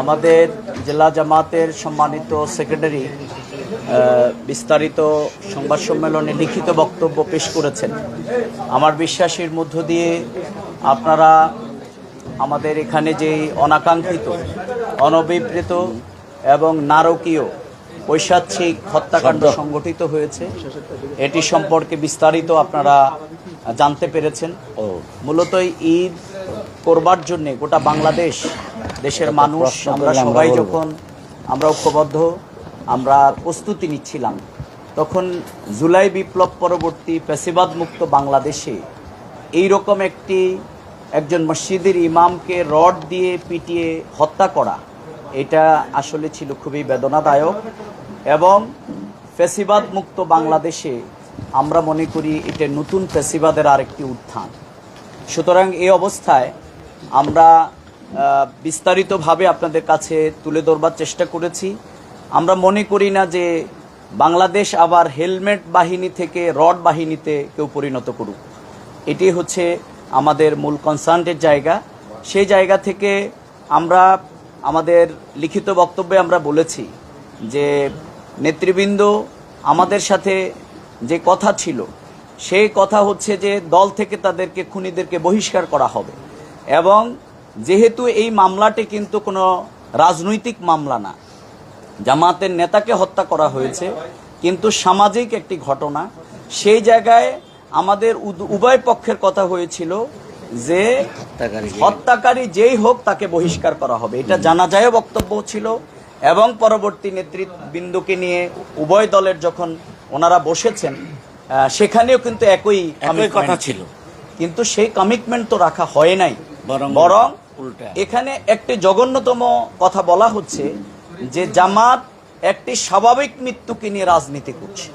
আমাদের জেলা জামাতের সম্মানিত সেক্রেটারি বিস্তারিত সংবাদ সম্মেলনে লিখিত বক্তব্য পেশ করেছেন। আমার বিশ্বাসের মধ্য দিয়ে আপনারা আমাদের এখানে যে অনাকাঙ্ক্ষিত অনভিপ্রেত এবং নারকীয় পৈশাচিক হত্যাকাণ্ড সংগঠিত হয়েছে এটি সম্পর্কে বিস্তারিত আপনারা জানতে পেরেছেন। মূলত ঈদ করবার জন্যে গোটা বাংলাদেশ দেশের মানুষ আমরা সবাই যখন আমরা ঐক্যবদ্ধ আমরা প্রস্তুতি নিচ্ছিলাম তখন জুলাই বিপ্লব পরবর্তী পেশিবাদ মুক্ত বাংলাদেশে এই রকম একটি একজন মসজিদের ইমামকে রড দিয়ে পিটিয়ে হত্যা করা এটা আসলে ছিল খুবই বেদনাদায়ক এবং ফেসিবাদ মুক্ত বাংলাদেশে আমরা মনে করি এটা নতুন ফেসিবাদের আরেকটি উত্থান। সুতরাং এই অবস্থায় আমরা বিস্তারিতভাবে আপনাদের কাছে তুলে ধরবার চেষ্টা করেছি। আমরা মনে করি না যে বাংলাদেশ আবার হেলমেট বাহিনী থেকে রড বাহিনীতে কেউ পরিণত করুক। এটি হচ্ছে আমাদের মূল কনসার্নের জায়গা। সেই জায়গা থেকে আমরা, আমাদের লিখিত বক্তব্যে আমরা বলেছি যে নেতৃবৃন্দ আমাদের সাথে যে কথা ছিল, সেই কথা হচ্ছে যে দল থেকে তাদেরকে, খুনিদেরকে বহিষ্কার করা হবে। এবং যেহেতু এই মামলাটি কিন্তু কোনো রাজনৈতিক মামলা না জামাতের নেতাকে হত্যা করা হয়েছে কিন্তু সামাজিক একটি ঘটনা সেই জায়গায় আমাদের উভয় পক্ষের কথা হয়েছিল যে হত্যাকারী যেই হোক তাকে বহিষ্কার করা হবে। এটা জানা যায় বক্তব্য ছিল এবং পরবর্তী নেতৃবৃন্দকে নিয়ে উভয় দলের যখন ওনারা বসেছেন সেখানেও কিন্তু একই একই কথা ছিল। কিন্তু সেই কমিটমেন্ট তো রাখা হয় নাই। বরং। এখানে একটি জঘন্যতম কথা বলা হচ্ছে যে জামাত একটি স্বাভাবিক মৃত্যুকে নিয়ে রাজনীতি করছে